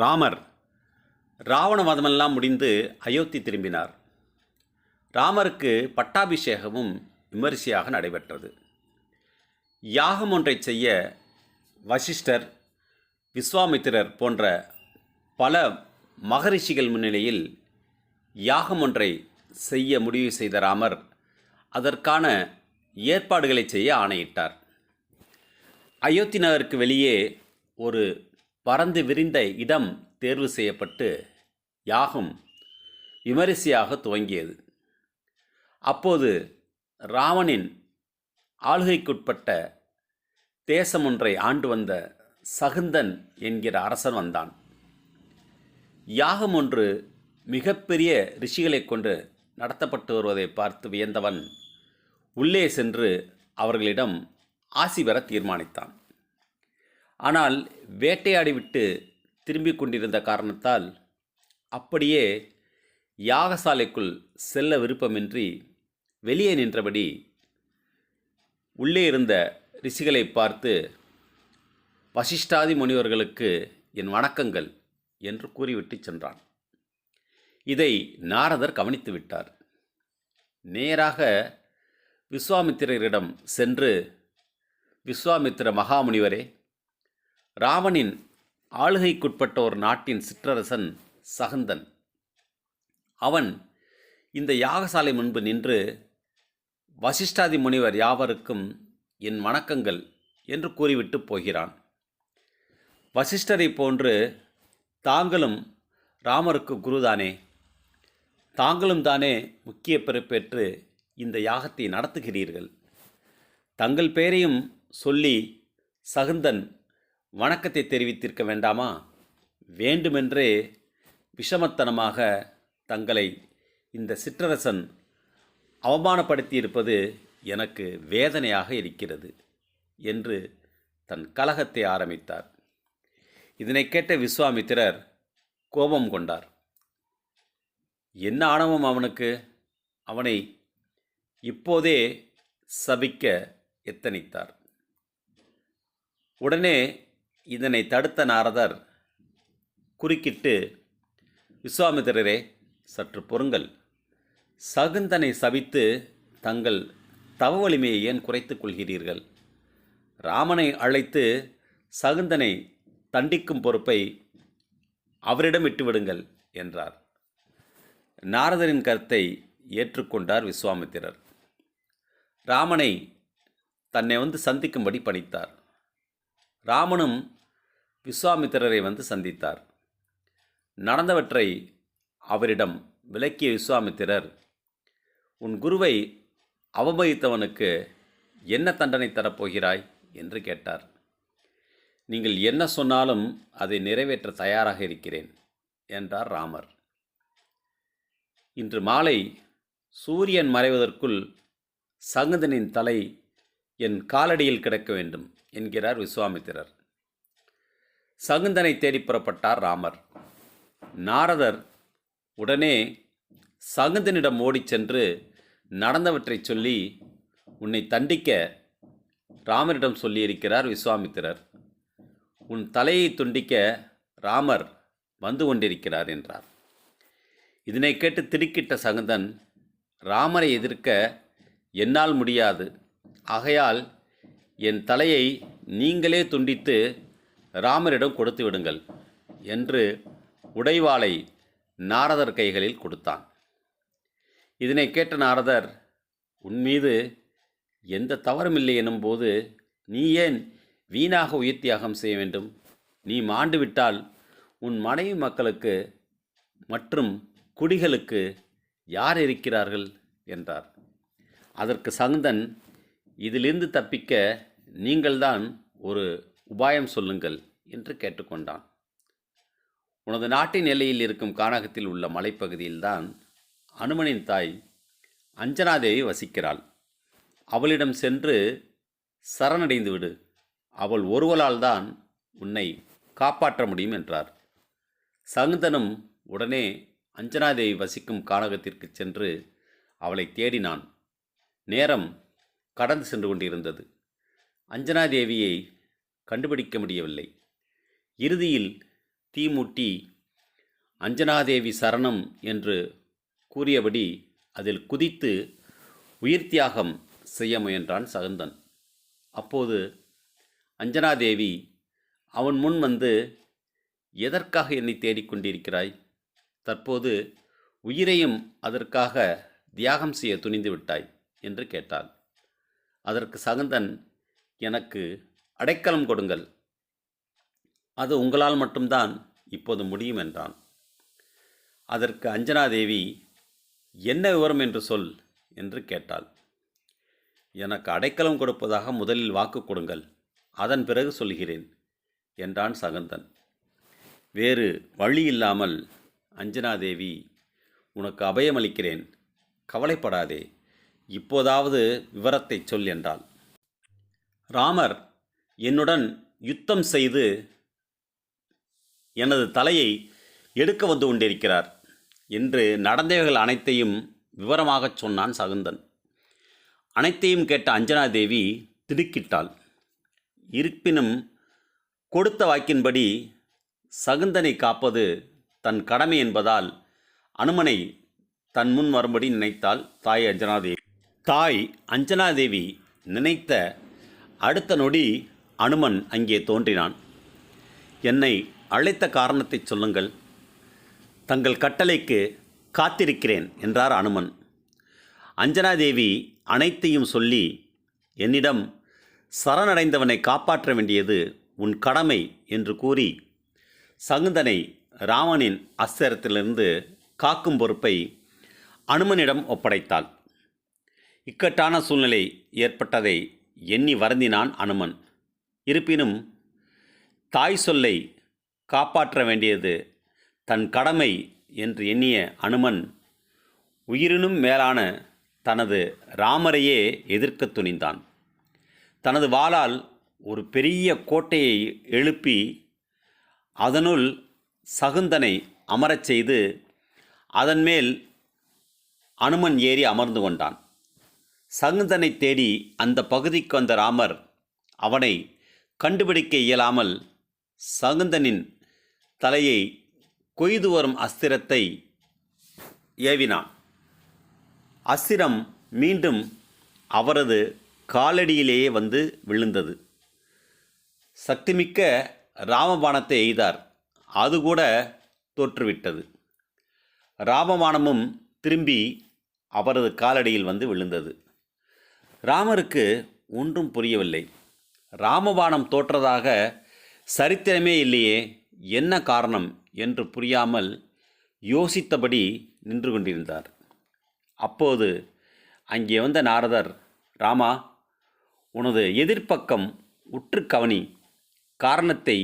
ராமர் ராவண வதமெல்லாம் முடிந்து அயோத்தி திரும்பினார். ராமருக்கு பட்டாபிஷேகமும் விமரிசையாக நடைபெற்றது. யாகம் ஒன்றை செய்ய வசிஷ்டர் விஸ்வாமித்திரர் போன்ற பல மகரிஷிகள் முன்னிலையில் யாகம் ஒன்றை செய்ய முடிவு செய்த ராமர் அதற்கான ஏற்பாடுகளை செய்ய ஆணையிட்டார். அயோத்தி நகருக்கு வெளியே ஒரு பறந்து விரிந்த இடம் தேர்வு செய்யப்பட்டு யாகம் விமரிசையாக துவங்கியது. அப்போது ராவணின் ஆளுகைக்குட்பட்ட தேசம் ஒன்றை ஆண்டு வந்த சகுந்தன் என்கிற அரசன் வந்தான். யாகம் ஒன்று மிகப்பெரிய ரிஷிகளைக் கொண்டு நடத்தப்பட்டு வருவதை பார்த்து வியந்தவன் உள்ளே சென்று அவர்களிடம் ஆசி பெற தீர்மானித்தான். ஆனால் வேட்டையாடிவிட்டு திரும்பிக் கொண்டிருந்த காரணத்தால் அப்படியே யாகசாலைக்குள் செல்ல விருப்பமின்றி வெளியே நின்றபடி உள்ளே இருந்த ரிஷிகளை பார்த்து வசிஷ்டாதி முனிவர்களுக்கு என் வணக்கங்கள் என்று கூறிவிட்டு சென்றான். இதை நாரதர் கவனித்து விட்டார். நேராக விஸ்வாமித்திரரிடம் சென்று விஸ்வாமித்திர மகாமுனிவரே ராவணின் ஆளுகைக்குட்பட்ட ஒரு நாட்டின் சிற்றரசன் சகந்தன். அவன் இந்த யாகசாலை முன்பு நின்று வசிஷ்டாதி முனிவர் யாவருக்கும் என் வணக்கங்கள் என்று கூறிவிட்டு போகிறான். வசிஷ்டரை போன்று தாங்களும் ராமருக்கு குருதானே. தாங்களும் தானே முக்கிய பொறுப்பேற்று இந்த யாகத்தை நடத்துகிறீர்கள். தங்கள் பெயரையும் சொல்லி சகுந்தன் வணக்கத்தை தெரிவித்திருக்க வேண்டாமா? வேண்டுமென்றே விஷமத்தனமாக தங்களை இந்த சிற்றரசன் அவமானப்படுத்தியிருப்பது எனக்கு வேதனையாக இருக்கிறது என்று தன் கலகத்தை ஆரம்பித்தார். இதனை கேட்ட விஸ்வாமித்திரர் கோபம் கொண்டார். என்ன ஆணவம் அவனுக்கு? அவனை இப்போதே சபிக்க எத்தனித்தார். உடனே இதனை தடுத்த நாரதர் குறுக்கிட்டு விஸ்வாமித்திரரே சற்று பொறுங்கள். சகுந்தனை சபித்து தங்கள் தவ வலிமையை ஏன் குறைத்துக் கொள்கிறீர்கள்? ராமனை அழைத்து சகுந்தனை தண்டிக்கும் பொறுப்பை அவரிடம் விட்டுவிடுங்கள் என்றார். நாரதரின் கருத்தை ஏற்றுக்கொண்டார் விஸ்வாமித்திரர் ராமனை தன்னை வந்து சந்திக்கும்படி பணித்தார். ராமனும் விஸ்வாமித்திரரை வந்து சந்தித்தார். நடந்தவற்றை அவரிடம் விளக்கிய விஸ்வாமித்திரர் உன் குருவை அவமதித்தவனுக்கு என்ன தண்டனை தரப்போகிறாய்? என்று கேட்டார். நீங்கள் என்ன சொன்னாலும் அதை நிறைவேற்ற தயாராக இருக்கிறேன் என்றார் ராமர். இன்று மாலை சூரியன் மறைவதற்குள் சகுந்தனின் தலை என் காலடியில் கிடக்க வேண்டும் என்கிறார் விஸ்வாமித்திரர் சகுந்தனை தேடி புறப்பட்டார் ராமர். நாரதர் உடனே சகுந்தனிடம் ஓடிச் சென்று நடந்தவற்றைச் சொல்லி உன்னை தண்டிக்க ராமரிடம் சொல்லியிருக்கிறார் விஸ்வாமித்திரர். உன் தலையை துண்டிக்க ராமர் வந்து கொண்டிருக்கிறார் என்றார். இதனை கேட்டு திடுக்கிட்ட சகுந்தன் ராமரை எதிர்க்க என்னால் முடியாது. ஆகையால் என் தலையை நீங்களே துண்டித்து ராமரிடம் கொடுத்து விடுங்கள் என்று உடைவாளை நாரதர் கைகளில் கொடுத்தான். இதனை கேட்ட நாரதர் உன் மீது எந்த தவறுமில்லை எனும்போது நீ ஏன் வீணாக உயிர் தியாகம் செய்ய வேண்டும்? நீ மாண்டு விட்டால் உன் மனைவி மக்களுக்கு மற்றும் குடிகளுக்கு யார் இருக்கிறார்கள்? என்றார். அதற்கு சந்தன் இதிலிருந்து தப்பிக்க நீங்கள்தான் ஒரு உபாயம் சொல்லுங்கள். என்று கேட்டுக்கொண்டான். உனது நாட்டின் எல்லையில் இருக்கும் கானகத்தில் உள்ள மலைப்பகுதியில்தான் அனுமனின் தாய் அஞ்சனாதேவி வசிக்கிறாள். அவளிடம் சென்று சரணடைந்து விடு. அவள் ஒருவளால் தான் உன்னை காப்பாற்ற முடியும் என்றார். சகுந்தனும் உடனே அஞ்சனாதேவி வசிக்கும் கானகத்திற்கு சென்று அவளை தேடினான். நேரம் கடந்து சென்று கொண்டிருந்தது. அஞ்சனாதேவியை கண்டுபிடிக்க முடியவில்லை. இறுதியில் தீமூட்டி அஞ்சனாதேவி சரணம் என்று கூறியபடி அதில் குதித்து உயிர் தியாகம் செய்ய முயன்றான் சகுந்தன். அப்போது அஞ்சனாதேவி அவன் முன் வந்து எதற்காக என்னை தேடிக்கொண்டிருக்கிறாய் தற்போது உயிரையும் அதற்காக தியாகம் செய்ய துணிந்து விட்டாய் என்று கேட்டாள். அதற்கு சகுந்தன் எனக்கு அடைக்கலம் கொடுங்கள். அது உங்களால் மட்டும்தான் இப்போது முடியும் என்றான். அதற்கு அஞ்சனாதேவி என்ன விவரம் என்று சொல் என்று கேட்டாள். எனக்கு அடைக்கலம் கொடுப்பதாக முதலில் வாக்கு கொடுங்கள் அதன் பிறகு சொல்கிறேன் என்றான் சகந்தன். வேறு வழி இல்லாமல் அஞ்சனாதேவி உனக்கு அபயமளிக்கிறேன் கவலைப்படாதே இப்போதாவது விவரத்தை சொல் என்றாள். ராமர் என்னுடன் யுத்தம் செய்து எனது தலையை எடுக்க வந்து கொண்டிருக்கிறார் என்று நடந்தவைகள் அனைத்தையும் விவரமாகச் சொன்னான் சகுந்தன். அனைத்தையும் கேட்ட அஞ்சனா தேவி திடுக்கிட்டாள். இருப்பினும் கொடுத்த வாக்கின்படி சகுந்தனை காப்பது தன் கடமை என்பதால் அனுமனை தன் முன் வரும்படி நினைத்தாள் தாய் அஞ்சனாதேவி. தாய் அஞ்சனாதேவி நினைத்த அடுத்த நொடி அனுமன் அங்கே தோன்றினான். என்னை அழைத்த காரணத்தை சொல்லுங்கள். தங்கள் கட்டளைக்கு காத்திருக்கிறேன் என்றார் அனுமன். அஞ்சனாதேவி அனைத்தையும் சொல்லி என்னிடம் சரணடைந்தவனை காப்பாற்ற வேண்டியது உன் கடமை என்று கூறி சகுந்தனை ராமனின் அஸ்திரத்திலிருந்து காக்கும் பொறுப்பை அனுமனிடம் ஒப்படைத்தாள். இக்கட்டான சூழ்நிலை ஏற்பட்டதை எண்ணி வருந்தினான் அனுமன். இருப்பினும் தாய் சொல்லை காப்பாற்ற வேண்டியது தன் கடமை என்று எண்ணிய அனுமன் உயிரினும் மேலான தனது ராமரையே எதிர்க்கத் துணிந்தான். தனது வாளால் ஒரு பெரிய கோட்டையை எழுப்பி அதனுள் சகுந்தனை அமரச் செய்து அதன் மேல் அனுமன் ஏறி அமர்ந்து கொண்டான். சகுந்தனை தேடி அந்த பகுதிக்கு வந்த ராமர் அவனை கண்டுபிடிக்க இயலாமல் சகுந்தனின் தலையை கொய்து வரும் அஸ்திரத்தை ஏவினான். அஸ்திரம் மீண்டும் அவரது காலடியிலேயே வந்து விழுந்தது. சக்திமிக்க ராமபாணத்தை எய்தார். அது கூட தோற்றுவிட்டது. ராமபாணமும் திரும்பி அவரது காலடியில் வந்து விழுந்தது. ராமருக்கு ஒன்றும் புரியவில்லை. ராமபாணம் தோற்றதாக சரித்திரமே இல்லையே. என்ன காரணம் என்று புரியாமல் யோசித்தபடி நின்று கொண்டிருந்தார். அப்போது அங்கே வந்த நாரதர் ராமா உனது எதிர்ப்பக்கம் உற்று கவனி காரணத்தை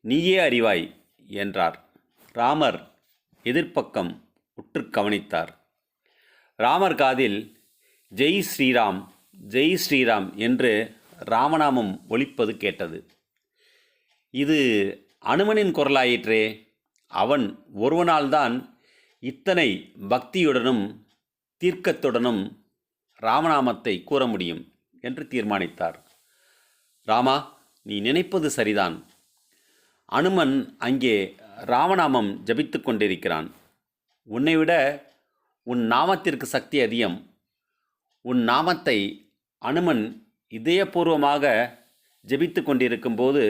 நீயே அறிவாய் என்றார். ராமர் எதிர்ப்பக்கம் உற்று கவனித்தார். ராமர் காதில் ஜெய் ஸ்ரீராம் ஜெய் ஸ்ரீராம் என்று ராமநாமம் ஒலிப்பது கேட்டது. இது அனுமனின் குரலாயிற்றே அவன் ஒருவனால்தான் இத்தனை பக்தியுடனும் தீர்க்கத்துடனும் ராமநாமத்தை கூற முடியும் என்று தீர்மானித்தார். ராமா நீ நினைப்பது சரிதான். அனுமன் அங்கே ராமநாமம் ஜபித்து கொண்டிருக்கிறான். உன்னை விட உன் நாமத்திற்கு சக்தி அதிகம். உன் நாமத்தை அனுமன் இதயபூர்வமாக ஜபித்து கொண்டிருக்கும்போது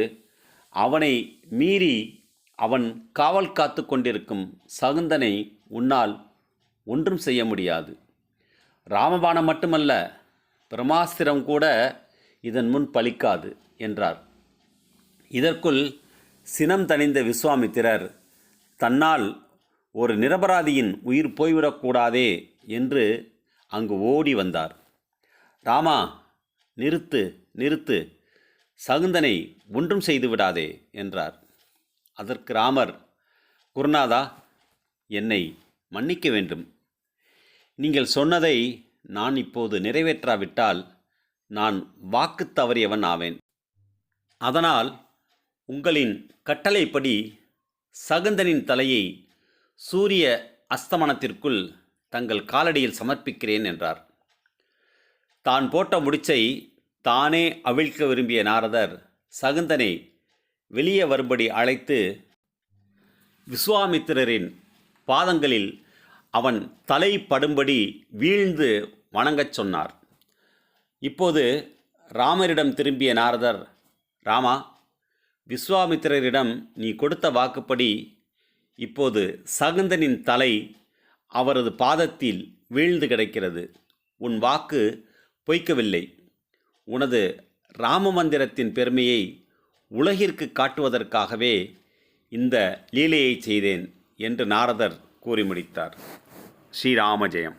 அவனை மீறி அவன் காவல் காத்து கொண்டிருக்கும் சகுந்தனை உன்னால் ஒன்றும் செய்ய முடியாது. ராமபாணம் மட்டுமல்ல பிரம்மாஸ்திரம் கூட இதன் முன் பலிக்காது என்றார். இதற்குள் சினம் தணிந்த விஸ்வாமித்திரர் தன்னால் ஒரு நிரபராதியின் உயிர் போய்விடக்கூடாதே என்று அங்கு ஓடி வந்தார். ராமா நிறுத்து நிறுத்து சகுந்தனை ஒன்றும் செய்து விடாதே என்றார். அதற்கு ராமர் குருநாதா என்னை மன்னிக்க வேண்டும். நீங்கள் சொன்னதை நான் இப்போது நிறைவேற்றாவிட்டால் நான் வாக்கு தவறியவன் ஆவேன். அதனால் உங்களின் கட்டளைப்படி சகுந்தனின் தலையை சூரிய அஸ்தமனத்திற்குள் தங்கள் காலடியில் சமர்ப்பிக்கிறேன் என்றார். தான் போட்ட முடிச்சை தானே அவிழ்க்க விரும்பிய நாரதர் சகுந்தனை வெளியே வரும்படி அழைத்து விஸ்வாமித்திரரின் பாதங்களில் அவன் தலை படும்படி வீழ்ந்து வணங்கச் சொன்னார். இப்போது ராமரிடம் திரும்பிய நாரதர் ராமா விஸ்வாமித்திரரிடம் நீ கொடுத்த வாக்குப்படி இப்போது சகுந்தனின் தலை அவரது பாதத்தில் வீழ்ந்து கிடக்கிறது. உன் வாக்கு பொய்க்கவில்லை. உனது ராம மந்திரத்தின் பெருமையை உலகிற்கு காட்டுவதற்காகவே இந்த லீலையை செய்தேன் என்று நாரதர் கூறி முடித்தார். ஸ்ரீராமஜெயம்